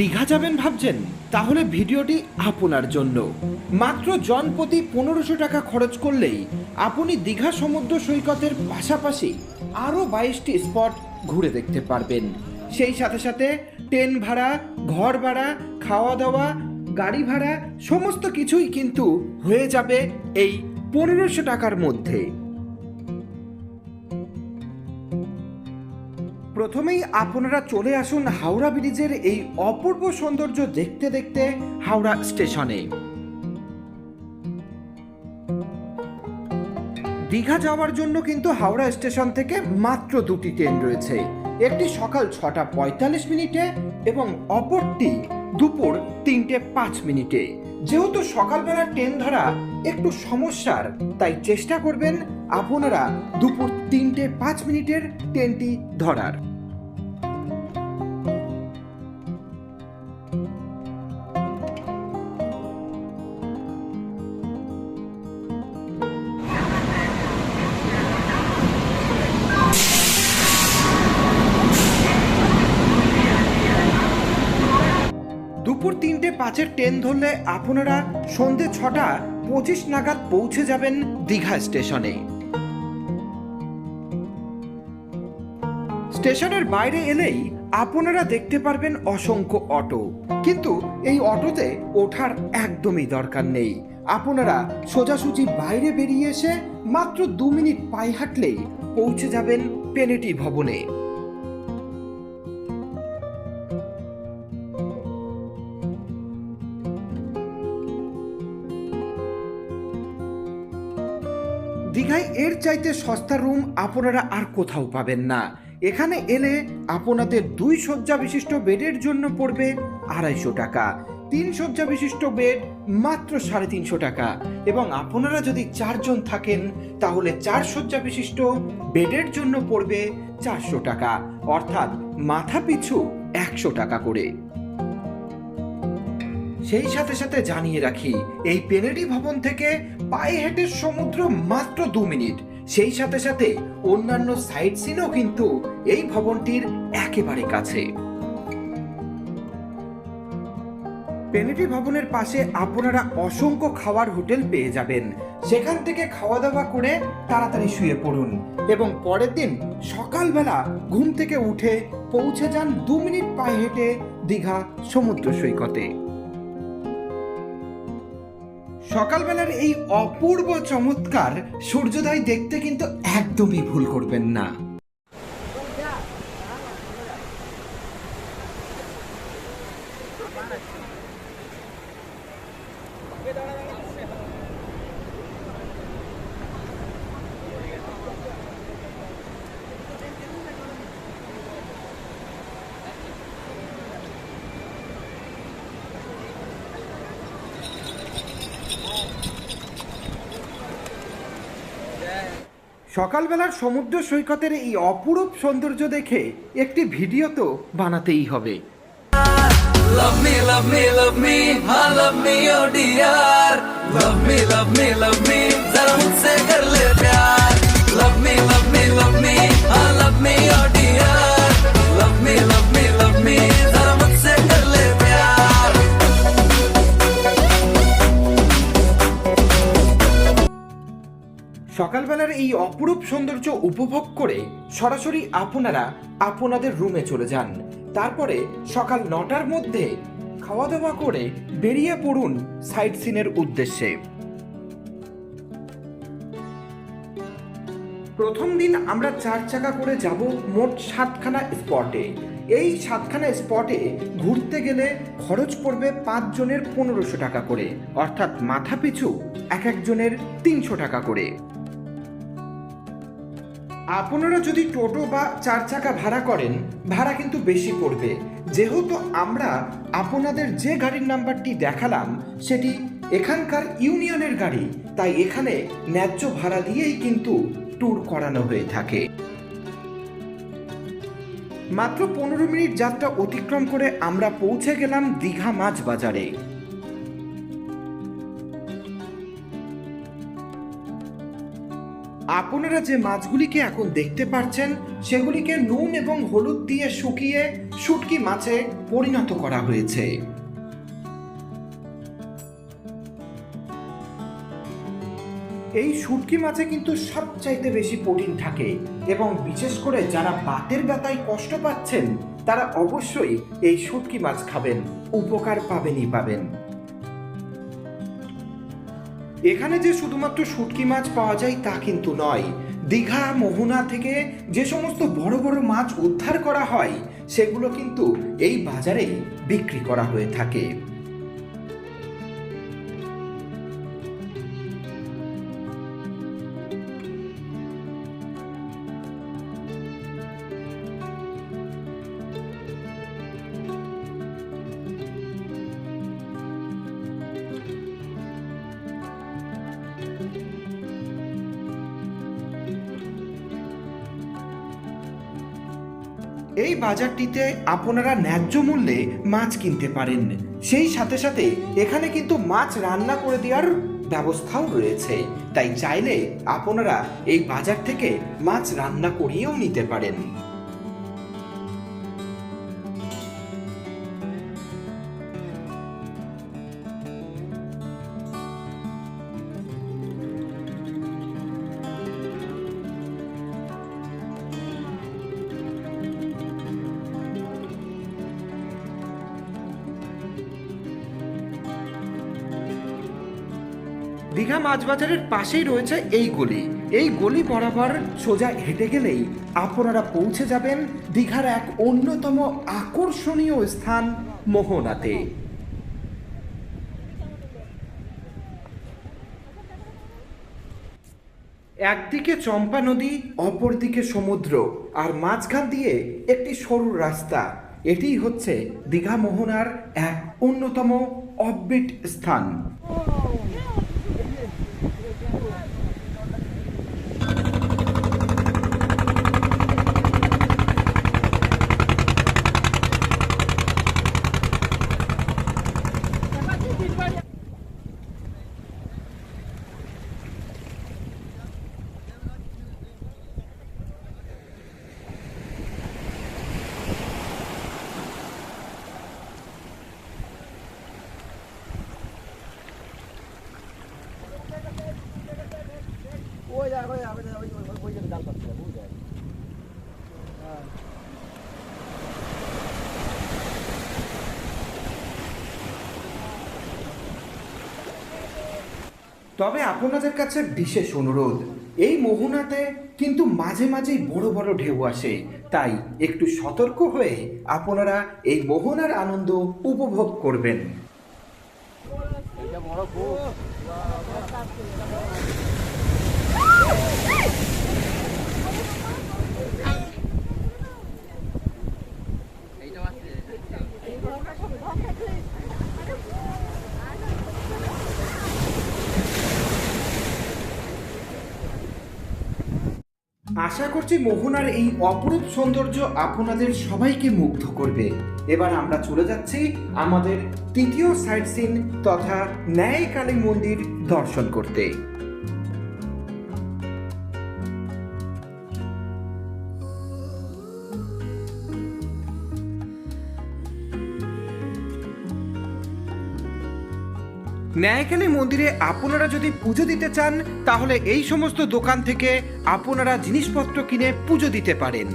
দীঘা যাবেন ভাবছেন? তাহলে ভিডিওটি আপনার জন্য। মাত্র জনপ্রতি পনেরোশো টাকা খরচ করলেই আপনি দীঘা সমুদ্র সৈকতের পাশাপাশি আরও বাইশটি স্পট ঘুরে দেখতে পারবেন। সেই সাথে সাথে ট্রেন ভাড়া, ঘর ভাড়া, খাওয়া দাওয়া, গাড়ি ভাড়া, সমস্ত কিছুই কিন্তু হয়ে যাবে এই পনেরোশো টাকার মধ্যে। প্রথমেই আপনারা চলে আসুন হাওড়া ব্রিজের এই অপূর্ব সৌন্দর্য দেখতে দেখতে হাওড়া স্টেশনে। দীঘা যাওয়ার জন্য কিন্তু হাওড়া স্টেশন থেকে মাত্র দুটি ট্রেন রয়েছে। একটি সকাল ছটা পঁয়তাল্লিশ মিনিটে এবং অপরটি দুপুর তিনটে পাঁচ মিনিটে। যেহেতু সকালবেলা ট্রেন ধরা একটু সমস্যার, তাই চেষ্টা করবেন আপনারা দুপুর তিনটে পাঁচ মিনিটের ট্রেনটি ধরার। তিনটে ট্রেন ধরলে আপনারা সন্ধে ছটা পঁচিশ নাগাদ পৌঁছে যাবেন দীঘা স্টেশনে। স্টেশনের বাইরে এলেই আপনারা দেখতে পারবেন অসংখ্য অটো। কিন্তু এই অটোতে ওঠার একদমই দরকার নেই। আপনারা সোজাসুজি বাইরে বেরিয়ে এসে মাত্র দু মিনিট পায়ে হাঁটলেই পৌঁছে যাবেন পেনেটি ভবনে। দীঘায় এর চাইতে সস্তা রুম আপনারা আর কোথাও পাবেন না। এখানে এলে আপনাদের দুই শয্যা বিশিষ্ট বেডের জন্য পড়বে আড়াইশো টাকা। তিন শয্যা বিশিষ্ট বেড মাত্র সাড়ে তিনশো টাকা। এবং আপনারা যদি চারজন থাকেন, তাহলে চার শয্যা বিশিষ্ট বেডের জন্য পড়বে চারশো টাকা। অর্থাৎ মাথা পিছু একশো টাকা করে। সেই সাথে সাথে জানিয়ে রাখি, এই পেনেডি ভবন থেকে পায়ে হেঁটে সমুদ্র মাত্র দু মিনিট। সেই সাথে সাথে অন্যান্য সাইট সিনও কিন্তু এই ভবনটির একেবারে কাছে। পেনেটি ভবনের পাশে আপনারা অসংখ্য খাওয়ার হোটেল পেয়ে যাবেন। সেখান থেকে খাওয়া দাওয়া করে তাড়াতাড়ি শুয়ে পড়ুন এবং পরের দিন সকালবেলা ঘুম থেকে উঠে পৌঁছে যান দু মিনিট পায়ে হেঁটে দীঘা সমুদ্র সৈকতে। সকালবেলার এই অপূর্ব চমৎকার সূর্যোদয় দেখতে কিন্তু একদমই ভুল করবেন না। সকালবেলার সমুদ্র সৈকতের এই অপরূপ সৌন্দর্য দেখে একটি ভিডিও তো বানাতেই হবে। সকালবেলার এই অপরূপ সৌন্দর্য উপভোগ করে সরাসরি আপনারা আপনাদের রুমে চলে যান। তারপরে সকাল নটার মধ্যে খাওয়া দাওয়া করে বেরিয়ে পড়ুন সাইট সিনের উদ্দেশ্যে। প্রথম দিন আমরা চার চাকা করে যাব মোট সাতখানা স্পটে। এই সাতখানা স্পটে ঘুরতে গেলে খরচ পড়বে পাঁচ জনের পনেরোশো টাকা করে, অর্থাৎ মাথা পিছু এক একজনের তিনশো টাকা করে। আপনারা যদি টোটো বা চার চাকা ভাড়া করেন, ভাড়া কিন্তু বেশি পড়বে। যেহেতু আমরা আপনাদের যে গাড়ির নাম্বারটি দেখালাম, সেটি এখানকার ইউনিয়নের গাড়ি, তাই এখানে ন্যায্য ভাড়া দিয়েই কিন্তু ট্যুর করানো হয়ে থাকে। মাত্র পনেরো মিনিট যাত্রা অতিক্রম করে আমরা পৌঁছে গেলাম দীঘা মাছ বাজারে। আপনারা যে মাছগুলিকে এখন দেখতে পাচ্ছেন সেগুলিকে নুন এবং হলুদ দিয়ে শুকিয়ে শুটকি মাছে পরিণত করা হয়েছে। এই শুটকি মাছে কিন্তু সবচাইতে বেশি প্রোটিন থাকে এবং বিশেষ করে যারা বাতের ব্যথায় কষ্ট পাচ্ছেন, তারা অবশ্যই এই শুটকি মাছ খাবেন, উপকার পাবেনই পাবেন। এখানে যে শুধুমাত্র শুটকি মাছ পাওয়া যায় তা কিন্তু নয়। দীঘা, মোহনা থেকে যে সমস্ত বড় বড় মাছ উদ্ধার করা হয়, সেগুলো কিন্তু এই বাজারেই বিক্রি করা হয়ে থাকে। বাজারটিতে আপনারা ন্যায্য মূল্যে মাছ কিনতে পারেন। সেই সাথে সাথে এখানে কিন্তু মাছ রান্না করে দেওয়ার ব্যবস্থাও রয়েছে। তাই চাইলে আপনারা এই বাজার থেকে মাছ রান্না করিয়েও নিতে পারেন। দীঘা মাছ বাজারের পাশেই রয়েছে এই গলি। এই গলি বরাবর সোজা হেঁটে গেলেই আপনারা পৌঁছে যাবেন দীঘার এক অন্যতম আকর্ষণীয় স্থান, মোহনাতে। একদিকে চম্পা নদী, অপরদিকে সমুদ্র, আর মাঝখান দিয়ে একটি সরু রাস্তা। এটিই হচ্ছে দীঘা মোহনার এক অন্যতম অববিট স্থান। তবে আপনাদের কাছে বিশেষ অনুরোধ, এই মোহনাতে কিন্তু মাঝে মাঝেই বড় বড় ঢেউ আসে, তাই একটু সতর্ক হয়ে আপনারা এই মোহনার আনন্দ উপভোগ করবেন। বড় খুব আশা করছি মোহনার এই অপরূপ সৌন্দর্য আপনাদের সবাইকে মুগ্ধ করবে। এবার আমরা চলে যাচ্ছি আমাদের তৃতীয় সাইট সিন তথা ন্যায় কালী মন্দির দর্শন করতে। ন্যায়কালী মন্দিরে আপনারা যদি পুজো দিতে চান, তাহলে এই সমস্ত দোকান থেকে আপনারা জিনিসপত্র কিনে পুজো দিতে পারেন।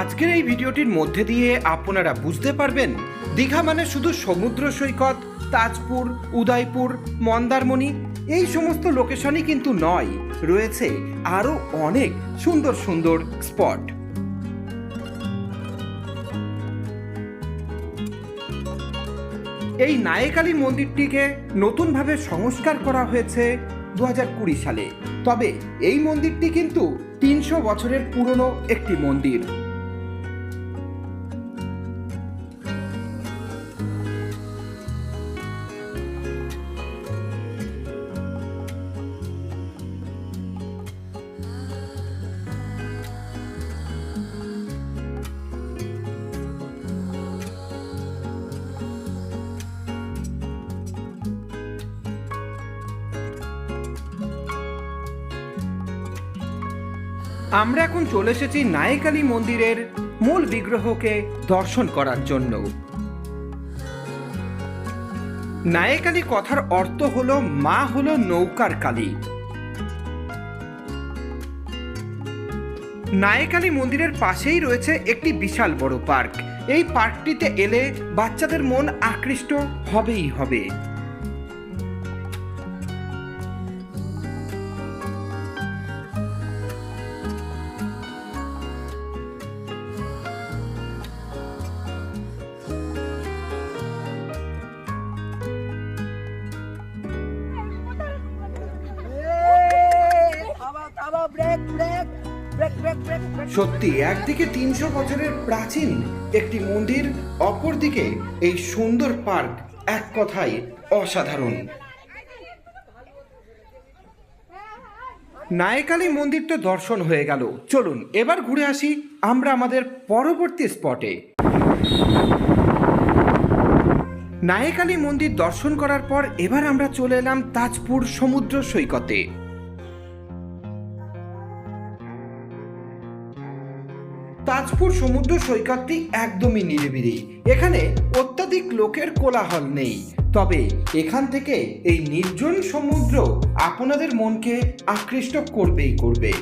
আজকের এই ভিডিওটির মধ্যে দিয়ে আপনারা বুঝতে পারবেন, দীঘা মানে শুধু সমুদ্র সৈকত, তাজপুর, উদয়পুর, মন্দারমণি, এই সমস্ত লোকেশনই কিন্তু নয়, রয়েছে আরও অনেক সুন্দর সুন্দর স্পট। এই নায়েকালী মন্দিরটিকে নতুনভাবে সংস্কার করা হয়েছে দু সালে। তবে এই মন্দিরটি কিন্তু তিনশো বছরের পুরনো একটি মন্দির। আমরা এখন চলে এসেছি নায়কালী মন্দিরের মূল বিগ্রহকে দর্শন করার জন্য। নায়কালী কথার অর্থ হলো, মা হলো নৌকার কালী। নায়কালী মন্দিরের পাশেই রয়েছে একটি বিশাল বড় পার্ক। এই পার্কটিতে এলে বাচ্চাদের মন আকৃষ্ট হবেই হবে। সত্যি একদিকে তিনশো বছরের প্রাচীন একটি মন্দির, অপরদিকে এই সুন্দর পার্ক এক কথায় অসাধারণ। নায়কালী মন্দির তো দর্শন হয়ে গেল। চলুন, এবার ঘুরে আসি আমরা আমাদের পরবর্তী স্পটে নায়কালী মন্দির দর্শন করার পর এবার আমরা চলে এলাম তাজপুর সমুদ্র সৈকতে। তাজপুর সমুদ্র সৈকতটি একদমই নিরিবিলি। এখানে অত্যাধিক লোকের কোলাহল নেই। তবে এখান থেকে এই নির্জন সমুদ্র আপনাদের মনকে আকৃষ্ট করবেই করবে।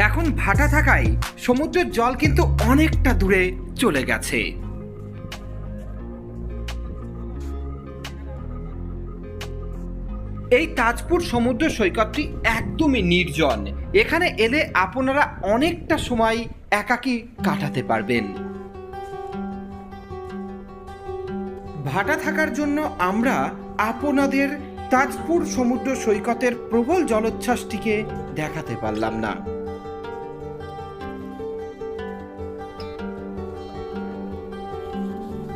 এখন ভাটা থাকায় সমুদ্রের জল কিন্তু অনেকটা দূরে চলে গেছে। এই তাজপুর সমুদ্র সৈকতটি একদমই নির্জন। এখানে এলে আপনারা অনেকটা সময় একাকী কাটাতে পারবেন। ভাটা থাকার জন্য আমরা আপনাদের তাজপুর সমুদ্র সৈকতের প্রবল জলোচ্ছ্বাসটিকে দেখাতে পারলাম না।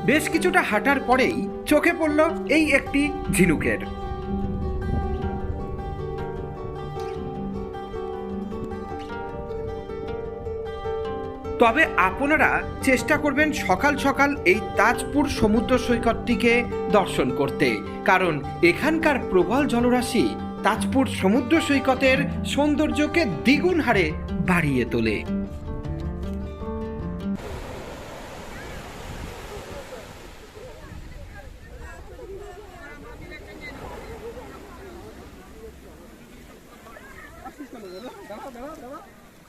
বেশ কিছুটা হাঁটার পরেই চোখে পড়ল এই একটি ঝিনুকের। তবে আপনারা চেষ্টা করবেন সকাল সকাল এই তাজপুর সমুদ্র সৈকতটিকে দর্শন করতে। কারণ এখানকার প্রবল জলরাশি তাজপুর সমুদ্র সৈকতের সৌন্দর্যকে দ্বিগুণ হারে বাড়িয়ে তোলে।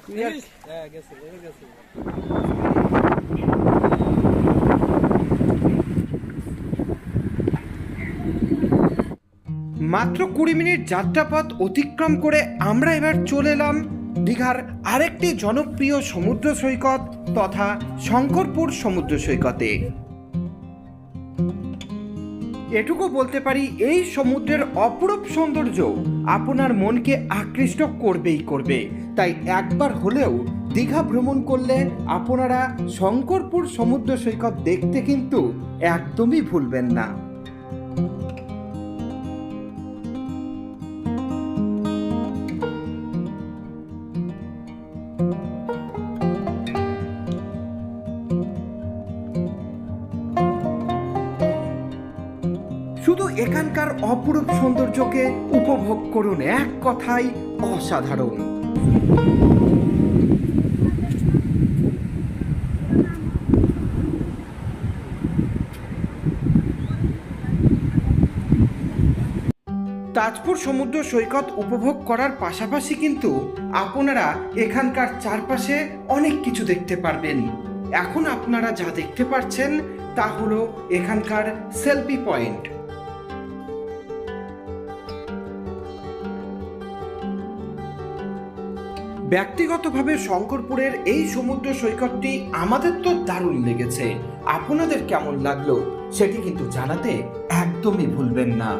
হ্যাঁ গেছে গেছে মাত্র কুড়ি মিনিট যাত্রাপথ অতিক্রম করে আমরা এবার চলে এলাম দীঘার আরেকটি জনপ্রিয় সমুদ্র সৈকত তথা শঙ্করপুর সমুদ্র সৈকতে। এটুকু বলতে পারি, এই সমুদ্রের অপরূপ সৌন্দর্য আপনার মনকে আকৃষ্ট করবেই করবে। তাই একবার হলেও দীঘা ভ্রমণ করলে আপনারা শঙ্করপুর সমুদ্র সৈকত দেখতে কিন্তু একদমই ভুলবেন না। শুধু এখানকার অপরূপ সৌন্দর্যকে উপভোগ করুন, এক কথায় অসাধারণ। তাজপুর সমুদ্র সৈকত উপভোগ করার পাশাপাশি কিন্তু আপনারা এখানকার চারপাশে অনেক কিছু দেখতে পারবেন। এখন আপনারা যা দেখতে পাচ্ছেন তা হলো এখানকার সেলফি পয়েন্ট ব্যক্তিগতভাবে শঙ্করপুরের এই সমুদ্র সৈকতটি আমাদের তো দারুণ লেগেছে। আপনাদের কেমন লাগল সেটি কিন্তু জানাতে একদমই ভুলবেন না।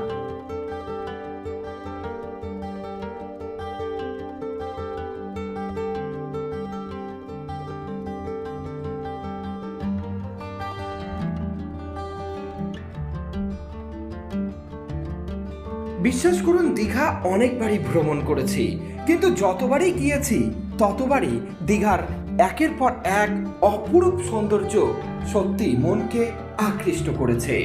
বিশ্বাস করুন, দীঘা অনেকবারই ভ্রমণ করেছি। কিন্তু যতবারই গিয়েছি, ততবারই দীঘার একের পর এক অপরূপ সৌন্দর্য সত্যি মনকে আকৃষ্ট করেছে।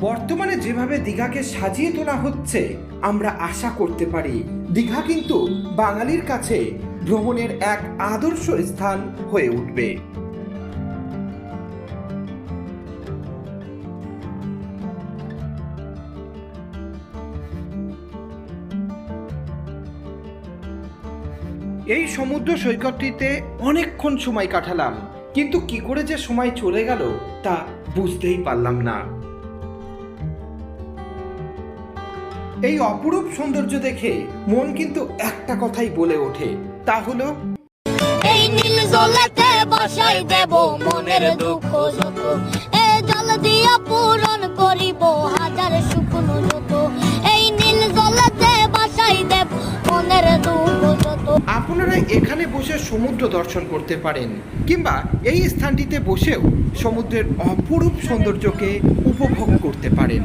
বর্তমানে যেভাবে দীঘাকে সাজিয়ে তোলা হচ্ছে, আমরা আশা করতে পারি। দীঘা কিন্তু বাঙালির কাছে ভ্রমণের এক আদর্শ স্থান হয়ে উঠবে। এই সমুদ্র সৈকতটিতে অনেকক্ষণ সময় কাটালাম, কিন্তু কি করে যে সময় চলে গেল তা বুঝতেই পারলাম না। এই অপরূপ সৌন্দর্য দেখে মন কিন্তু একটা কথাই বলে ওঠে, তা হলো, এই নীল জলেতে বসাই দেব মনের দুঃখ যত। এ জল দিয়া পূরণ করিব হাজার শুকনো আপনারা এখানে বসে সমুদ্র দর্শন করতে পারেন, কিংবা এই স্থানটিতে বসেও সমুদ্রের অপরূপ সৌন্দর্যকে উপভোগ করতে পারেন।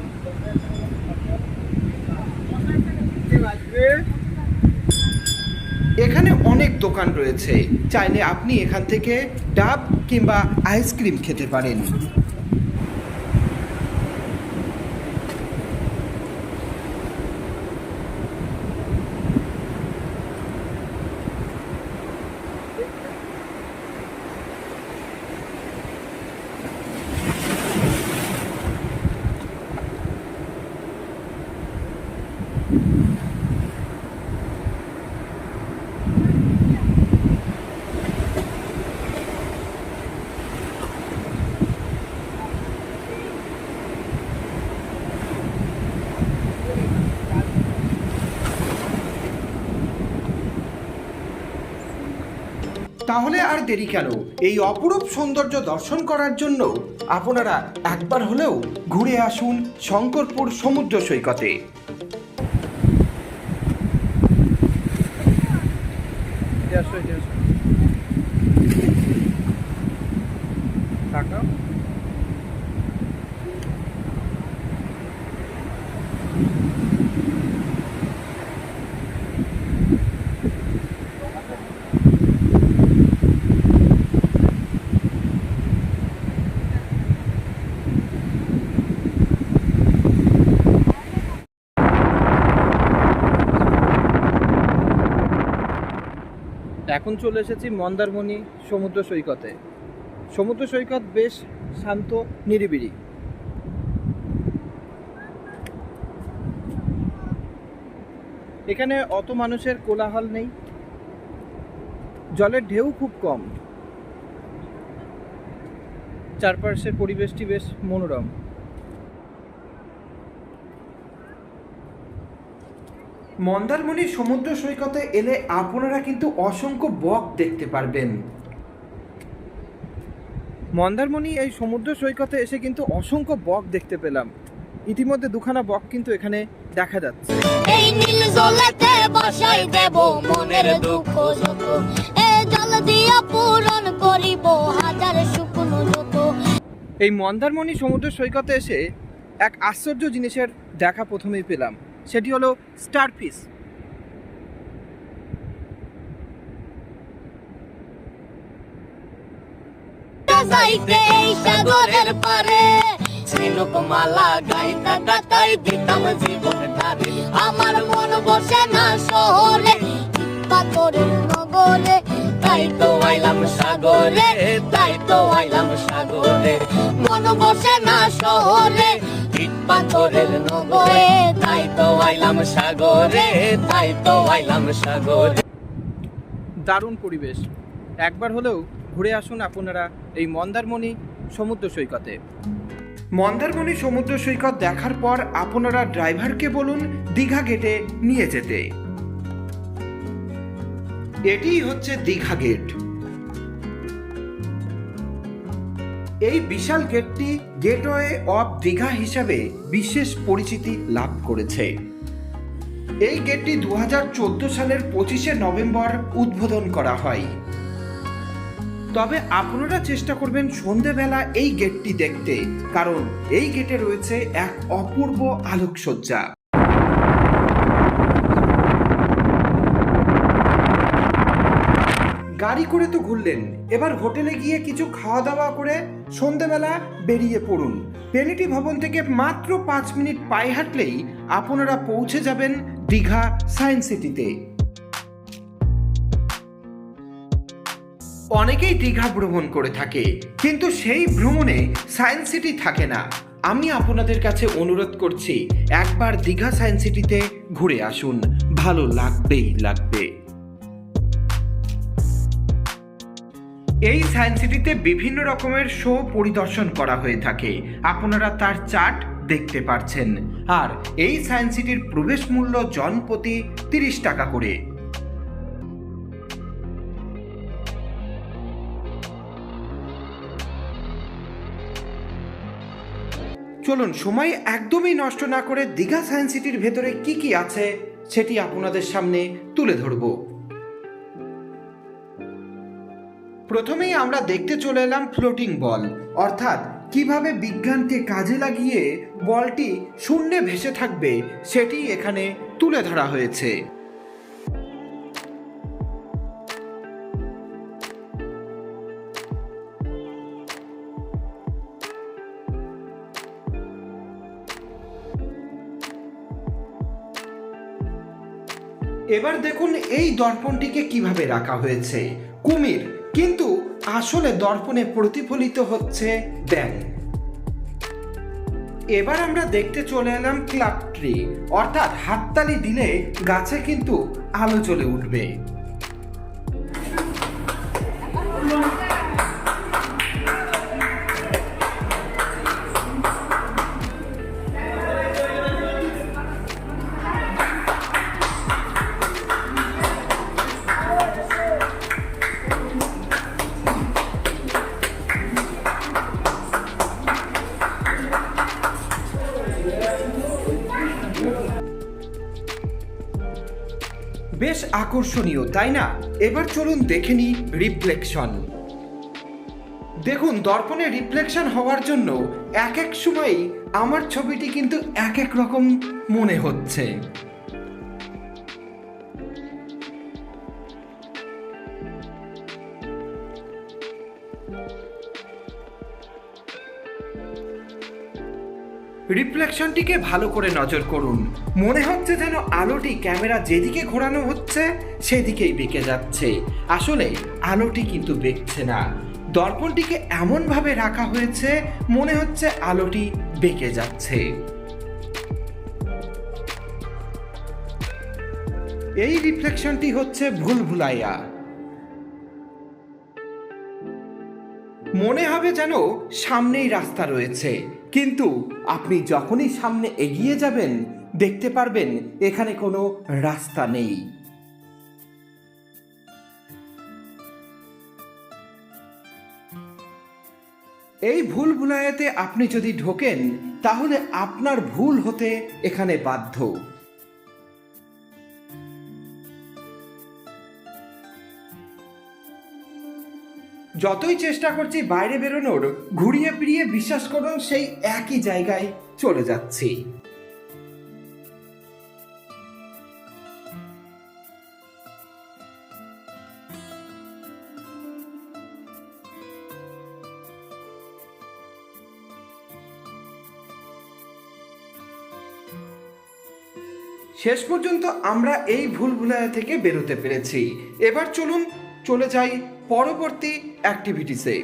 এখানে অনেক দোকান রয়েছে। চাইলে আপনি এখান থেকে ডাব কিংবা আইসক্রিম খেতে পারেন। তাহলে আর দেরি কেন? এই অপরূপ সৌন্দর্য দর্শন করার জন্য আপনারা একবার হলেও ঘুরে আসুন শঙ্করপুর সমুদ্র সৈকতে। এখন চলে এসেছি মন্দারমণি সমুদ্র সৈকতে। সমুদ্র সৈকত বেশ শান্ত, নিরিবিলি। এখানে অত মানুষের কোলাহল নেই। জলের ঢেউ খুব কম। চারপাশের পরিবেশটি বেশ মনোরম। মন্দারমণি সমুদ্র সৈকতে এলে আপনারা কিন্তু অসংখ্য বক দেখতে পারবেন। মন্দারমণি এই সমুদ্র সৈকতে এসে কিন্তু অসংখ্য বক দেখতে পেলাম। ইতিমধ্যে দুখানা বক কিন্তু এখানে দেখা যাচ্ছে। এই নীল জলেতে বসাই দেব মনের দুঃখ যত। এ জল দিয়া পূরণ করিব হাজার শুকনো যত। এই মন্দারমণি সমুদ্র সৈকতে এসে এক আশ্চর্য জিনিসের দেখা প্রথমেই পেলাম। সেটি হলো ধারে আমার মন বসে না পাথরের সাগরে, তাই তো আইলাম সাগরে। মন বসে না শহরে পাথরের নগরে তাই তো আইলাম সাগরে তাই তো আইলাম সাগরে। দারুণ পরিবেশ। একবার হলেও ঘুরে আসুন আপনারা এই মন্দারমণি সমুদ্র সৈকতে। মন্দারমণি সমুদ্র সৈকত দেখার পর আপনারা ড্রাইভারকে বলুন দীঘা গেটে নিয়ে যেতে। এটিই হচ্ছে দীঘা গেট। এই বিশাল গেটটি গেটওয়ে অফ দীঘা হিসাবে বিশেষ পরিচিতি লাভ করেছে। এই গেটটি দু হাজার চোদ্দ সালের পঁচিশে নভেম্বর উদ্বোধন করা হয়। তবে আপনারা চেষ্টা করবেন সন্ধেবেলা এই গেটটি দেখতে, কারণ এই গেটে রয়েছে এক অপূর্ব আলোকসজ্জা। গাড়ি করে তো ঘুরলেন, এবার হোটেলে গিয়ে কিছু খাওয়া দাওয়া করে সন্ধেবেলা বেরিয়ে পড়ুন। পেনিটি ভবন থেকে মাত্র পাঁচ মিনিট পায়ে হাঁটলেই আপনারা পৌঁছে যাবেন দীঘা সায়েন্স সিটিতে। অনেকেই দীঘা ভ্রমণ করে থাকে, কিন্তু সেই ভ্রমণে সায়েন্স সিটি থাকে না। আমি আপনাদের কাছে অনুরোধ করছি, একবার দীঘা সায়েন্স সিটিতে ঘুরে আসুন। ভালো লাগবেই লাগবে। এই সায়েন্স সিটিতে বিভিন্ন রকমের শো পরিদর্শন করা হয়ে থাকে। আপনারা তার চার্ট দেখতে পারছেন। আর এই সায়েন্স সিটির প্রবেশ মূল্য জনপ্রতি তিরিশ টাকা করে। চলুন, সময় একদমই নষ্ট না করে দীঘা সায়েন্স সিটির ভেতরে কি কি আছে, সেটি আপনাদের সামনে তুলে ধরব। প্রথমেই আমরা দেখতে চলে এলাম ফ্লোটিং বল অর্থাৎ কীভাবে বিজ্ঞানকে কাজে লাগিয়ে বলটি শূন্যে ভেসে থাকবে সেটি এখানে তুলে ধরা হয়েছে। এবার দেখুন এই দর্পণটিকে কীভাবে রাখা হয়েছে। কুমির কিন্তু আসলে দর্পণে প্রতিফলিত হচ্ছে দেন। এবার আমরা দেখতে চলে এলাম ক্লাব ট্রি, অর্থাৎ হাততালি দিলে গাছে কিন্তু আলো জ্বলে উঠবে। আকর্ষণীয়, তাই না? এবার চলুন দেখে নিই রিফ্লেকশন দেখুন, দর্পণে রিফ্লেকশন হওয়ার জন্য এক এক সময়ই আমার ছবিটি কিন্তু এক এক রকম মনে হচ্ছে। রিফ্লেকশনটিকে ভালো করে নজর করুন। মনে হচ্ছে যেন আলোটি ক্যামেরা যেদিকে ঘোরানো হচ্ছে, সেদিকেই বেঁকে যাচ্ছে। আসলে, আলোটি কিন্তু বেঁকছে না। দর্পণটিকে এমনভাবে রাখা হয়েছে, মনে হচ্ছে আলোটি বেঁকে যাচ্ছে। এই রিফ্লেকশনটি হচ্ছে ভুল ভুলাইয়া মনে হবে যেন সামনেই রাস্তা রয়েছে। কিন্তু আপনি যখনই সামনে এগিয়ে যাবেন, দেখতে পারবেন এখানে কোনো রাস্তা নেই। এই ভুল ভুলায়াতে আপনি যদি ঢোকেন, তাহলে আপনার ভুল হতে এখানে বাধ্য। যতই চেষ্টা করছি বাইরে বেরোনোর, ঘুরিয়ে ফিরিয়ে বিশ্বাস করুন সেই একই জায়গায় চলে যাচ্ছি। শেষ পর্যন্ত আমরা এই ভুল ভুলভুলায়া থেকে বেরোতে পেরেছি। এবার চলুন চলে যাই পরবর্তী অ্যাক্টিভিটিসে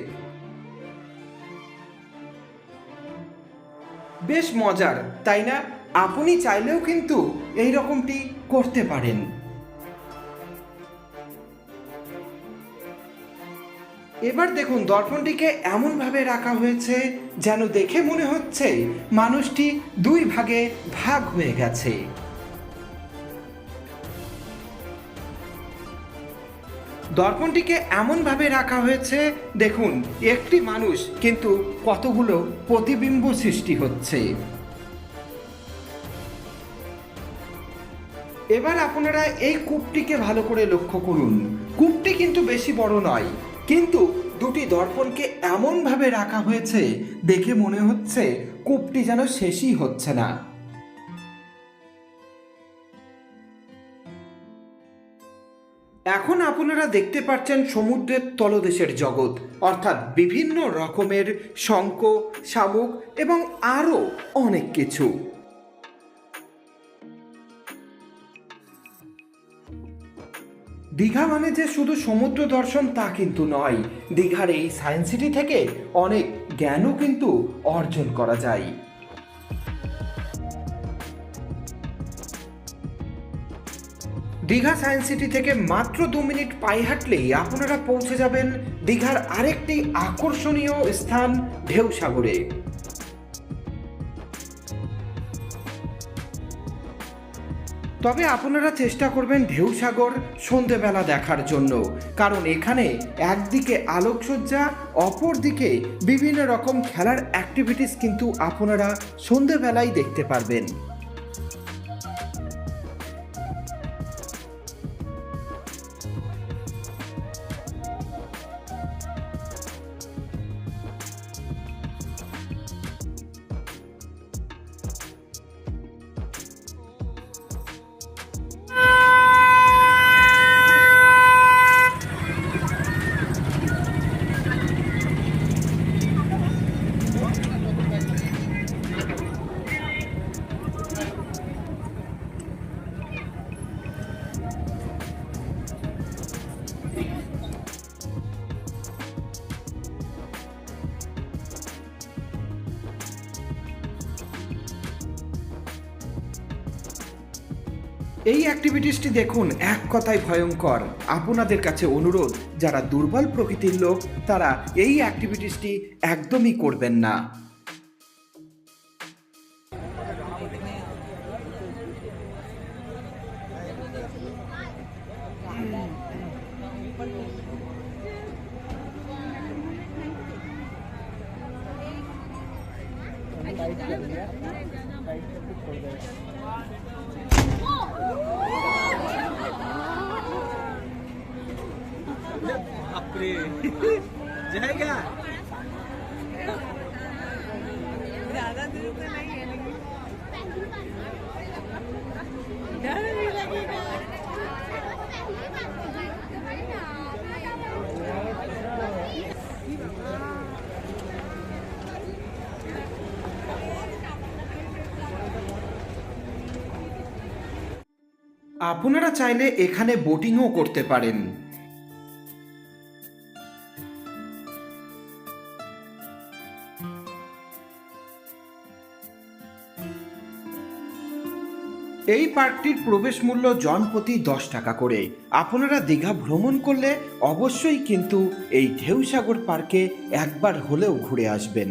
বেশ মজার, তাই না? আপনি চাইলেও কিন্তু এই রকমটি করতে পারেন। এবার দেখুন, দর্পণটিকে এমনভাবে রাখা হয়েছে যেন দেখে মনে হচ্ছে মানুষটি দুই ভাগে ভাগ হয়ে গেছে। দর্পণটিকে এমনভাবে রাখা হয়েছে, দেখুন, একটি মানুষ কিন্তু কতগুলো প্রতিবিম্ব সৃষ্টি হচ্ছে। এবার আপনারা এই কূপটিকে ভালো করে লক্ষ্য করুন। কূপটি কিন্তু বেশি বড় নয়, কিন্তু দুটি দর্পণকে এমনভাবে রাখা হয়েছে, দেখে মনে হচ্ছে কূপটি যেন শেষই হচ্ছে না। এখন আপনারা দেখতে পাচ্ছেন সমুদ্রের তলদেশের জগৎ, অর্থাৎ বিভিন্ন রকমের শঙ্খ, শামুক এবং আরও অনেক কিছু। দীঘা মানে যে শুধু সমুদ্র দর্শন তা কিন্তু নয়, দীঘার এই সায়েন্স সিটি থেকে অনেক জ্ঞানও কিন্তু অর্জন করা যায়। দীঘা সায়েন্স সিটি থেকে মাত্র দু মিনিট পায়ে হাঁটলেই আপনারা পৌঁছে যাবেন দীঘার আরেকটি আকর্ষণীয় স্থান, ঢেউসাগরে। তবে আপনারা চেষ্টা করবেন ঢেউসাগর সন্ধেবেলা দেখার জন্য, কারণ এখানে একদিকে আলোকসজ্জা অপর দিকে বিভিন্ন রকম খেলার অ্যাক্টিভিটিস কিন্তু আপনারা সন্ধেবেলায় দেখতে পারবেন। এই অ্যাক্টিভিটিসটি দেখুন এক কথায় ভয়ঙ্কর। আপনাদের কাছে অনুরোধ, যারা দুর্বল প্রকৃতির লোক, তারা এই অ্যাক্টিভিটিসটি একদমই করবেন না। আপনারা চাইলে এখানে বোটিংও করতে পারেন। এই পার্কটির প্রবেশ মূল্য জনপ্রতি দশ টাকা করে। আপনারা দীঘা ভ্রমণ করলে অবশ্যই কিন্তু এই ঢেউসাগর পার্কে একবার হলেও ঘুরে আসবেন।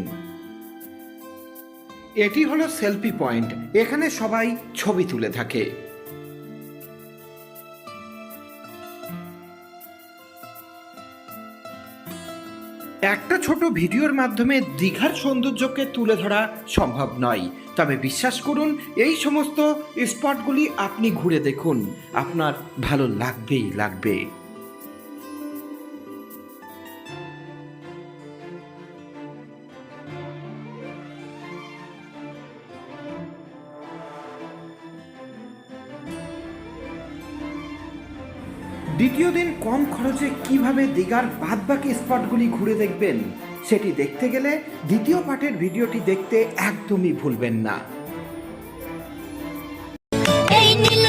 এটি হলো সেলফি পয়েন্ট। এখানে সবাই ছবি তুলে থাকে। ছোট ভিডিওর মাধ্যমে দীঘার সৌন্দর্যকে তুলে ধরা সম্ভব নয়। তবে বিশ্বাস করুন, এই সমস্ত স্পটগুলি আপনি ঘুরে দেখুন। আপনার ভালো লাগবেই লাগবে। কম খরচে কীভাবে দীঘার বাদবাকি স্পটগুলি ঘুরে দেখবেন, সেটি দেখতে গেলে দ্বিতীয় পার্টের ভিডিওটি দেখতে একদমই ভুলবেন না। এই নীল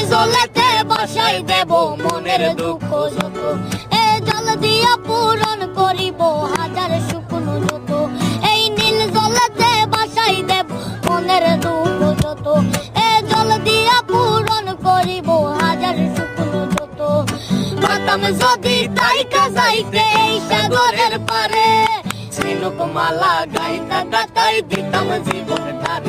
মনের পূরণ করিব শুকনো যত। এই নীল দেব মনের মাতাম যদি তাইকা যাইতে এই সাগরের পারে। ঝিনুক মালা গাইতা গাতাই দিতাম জীবন